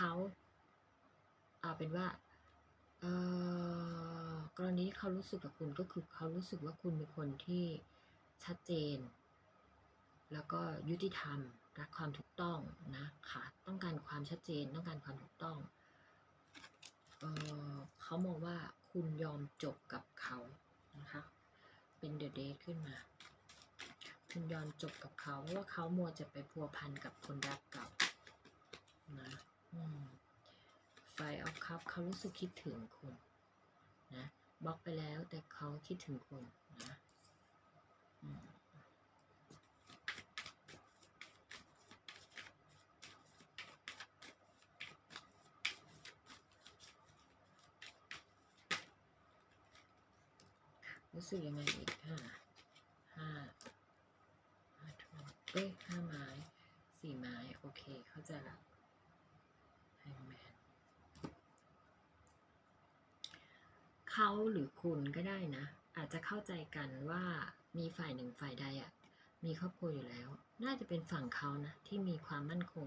เขาเอาเป็นว่าเอ่อกรณีที่เขารู้สึกกับคุณก็คือเขารู้สึกว่าคุณเป็นคนที่ชัดเจน แล้วก็ยุติธรรมรักความถูกต้องนะคะต้องการความชัดเจนต้องการความถูกต้องเออเขามองว่าคุณยอมจบกับเขานะคะเป็นเดอะเดทขึ้นมา คุณยอมจบกับเขาเพราะว่าเขามัวจะไปพัวพันกับคนรักเก่านะอืมไฟออฟคัพเขารู้สึกคิดถึงคุณนะบล็อกไปแล้วแต่เขาคิดถึงคุณนะรู้สึกยังไงอีกห้าห้าห้าทุ่มเอ้ยห้าไม้สี่ไม้ โอเค เข้าใจละแฮงแมน เขาหรือคุณก็ได้นะ อาจจะเข้าใจกันว่ามีฝ่ายหนึ่งฝ่ายใดอะ่ะมีครอบครัวอยู่แล้ว น่าจะเป็นฝั่งเขานะ ที่มีความมั่นคง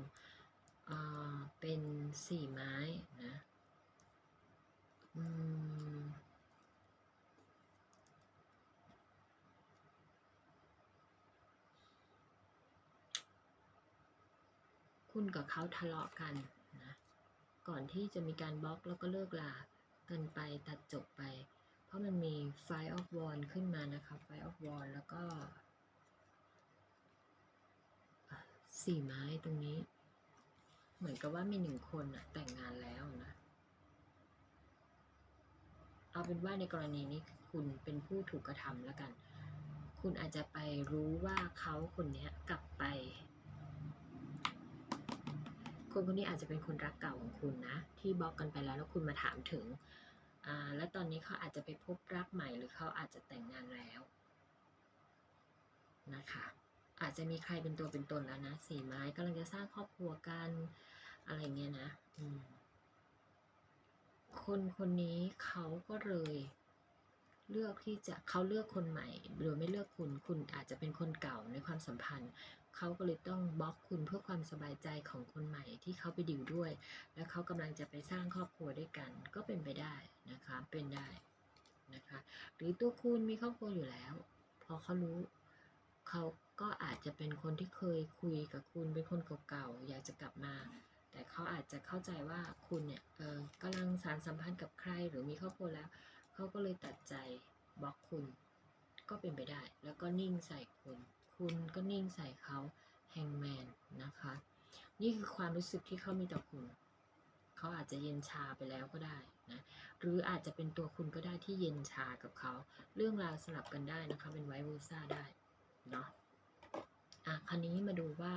อ่าเป็นสี่ไม้นะอืมคุณกับเขาทะเลาะกันนะ ก่อนที่จะมีการบล็อกแล้วก็เลิกลากันไปตัดจบไป มันมีไฟออฟวอนขึ้นมานะคะไฟออฟวอนแล้วก็สี่ไม้ตรงนี้ เหมือนกับว่ามีหนึ่งคนอะแต่งงานแล้วนะ เอาเป็นว่าในกรณีนี้คุณเป็นผู้ถูกกระทำแล้วกัน คุณอาจจะไปรู้ว่าเขาคนนี้กลับไป คนคนนี้อาจจะเป็นคนรักเก่าของคุณนะ ที่บล็อกกันไปแล้วแล้วคุณมาถามถึง และตอนนี้เขาอาจจะไปพบรักใหม่หรือเขาอาจจะแต่งงานแล้วนะคะอาจจะมีใครเป็นตัวเป็นตนแล้วนะสี่ไม้กำลังจะสร้างครอบครัวกันอะไรเงี้ยนะคนคนนี้เขาก็เลย เลือกที่จะเขาเลือกคนใหม่โดยไม่เลือกคุณคุณอาจจะเป็นคนเก่าในความสัมพันธ์ เขาก็เลยต้องบล็อกคุณเพื่อความสบายใจของคนใหม่ที่เขาไปดิวด้วย แล้วเขากำลังจะไปสร้างครอบครัวด้วยกัน ก็เป็นไปได้นะคะเป็นได้นะคะหรือตัวคุณมีครอบครัวอยู่แล้ว พอเขารู้เขาก็อาจจะเป็นคนที่เคยคุยกับคุณเป็นคนเก่าๆอยากจะกลับมา แต่เขาอาจจะเข้าใจว่าคุณเนี่ยเออกำลังสารสัมพันธ์กับใครหรือมีครอบครัวแล้ว เขาก็เลยตัดใจบล็อกคุณ ก็เป็นไปได้ แล้วก็นิ่งใส่คุณ คุณก็นิ่งใส่เขาแฮงแมนนะคะ นี่คือความรู้สึกที่เขามีต่อคุณเขาอาจจะเย็นชาไปแล้วก็ได้นะ หรืออาจจะเป็นตัวคุณก็ได้ที่เย็นชากับเขา เรื่องราวสลับกันได้นะคะ เป็นไวเวอร์ซ่าได้เนาะ อะคราวนี้มาดูว่า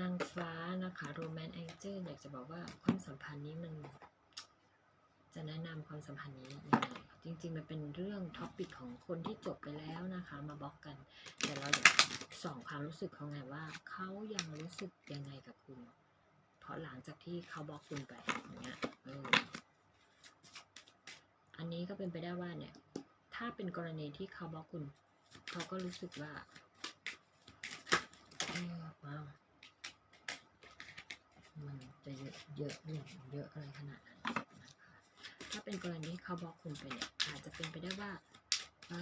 นางฟ้านะคะโรแมนต์แองเจิลอยากจะบอกว่าความสัมพันธ์นี้มัน จะแนะนำความสัมพันธ์นี้ยังไงจริง ๆ มันเป็นเรื่องท็อปิกของคนที่จบไปแล้วนะคะ มาบล็อกกัน แต่เราอยากส่องความรู้สึกเขาไงว่าเขายังรู้สึกยังไงกับคุณ เพราะหลังจากที่เขาบล็อกคุณไปอย่างเงี้ยเอออันนี้ก็เป็นไปได้ว่าเนี่ย ถ้าเป็นกรณีที่เขาบล็อกคุณ เขาก็รู้สึกว่าเออว้าวมันจะเยอะเยอะเยเยอะอะไรขนาดนั้นาเป็นกรณีที่เขาบล็อกคุณไปเนี่ยอาจจะเป็นไปได้ว่าเ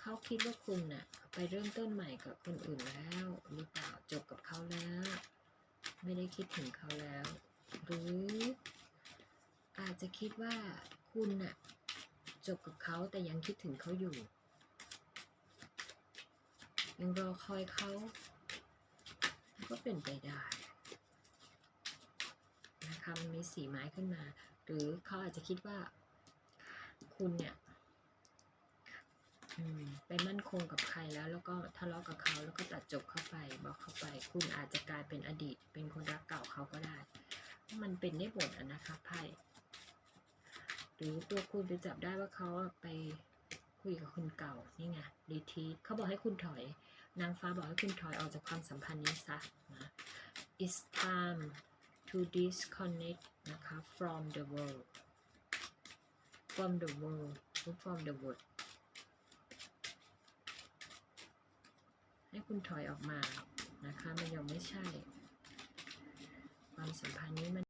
เขาคิดว่าคุณเนี่ยไปเริ่มต้นใหม่กับคนอื่นแล้วหรือเปล่าจบกับเขาแล้ว ไม่ได้คิดถึงเขาแล้ว หรืออาจจะคิดว่าคุณน่ะจบกับเขาแต่ยังคิดถึงเขาอยู่ ยังรอคอยเขาก็เป็นไปได้ คะมันมีสีไม้ขึ้นมา หรือเขาอาจจะคิดว่า คุณเนี่ยไปมั่นคงกับใครแล้วแล้วก็ทะเลาะกับเขาแล้วก็ตัดจบเข้าไปบอกเข้าไป คุณอาจจะกลายเป็นอดีต เป็นคนรักเก่าเขาก็ได้ มันเป็นได้หมดนะคะไพ่หรือตัวคุณไปจับได้ว่าเขาไปคุยกับคนเก่านี่ไงรีทีเขาบอกให้คุณถอย นางฟ้าบอกให้คุณถอยออกจากความสัมพันธ์นี้ซะนะ it's time to disconnect นะคะ from the world from the world หรือ from the world ให้คุณถอยออกมานะคะ มันยังไม่ใช่ ความสัมพันธ์นี้มัน